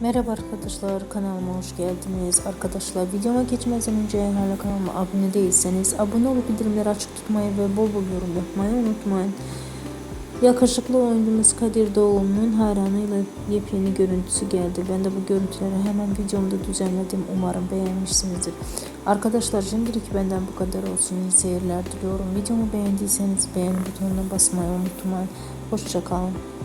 Merhaba arkadaşlar kanalıma hoş geldiniz. Arkadaşlar videoma geçmeden önce eğer hala kanalıma abone değilseniz abone olup bildirimleri açık tutmayı ve bol bol yorum yapmayı unutmayın. Yakışıklı oyuncumuz Kadir Doğulu'nun hayranıyla yepyeni görüntüsü geldi. Ben de bu görüntüleri hemen videomda düzenledim. Umarım beğenmişsinizdir. Arkadaşlar şimdilik benden bu kadar olsun. İyi seyirler diliyorum. Videomu beğendiyseniz beğen butonuna basmayı unutmayın. Hoşçakalın.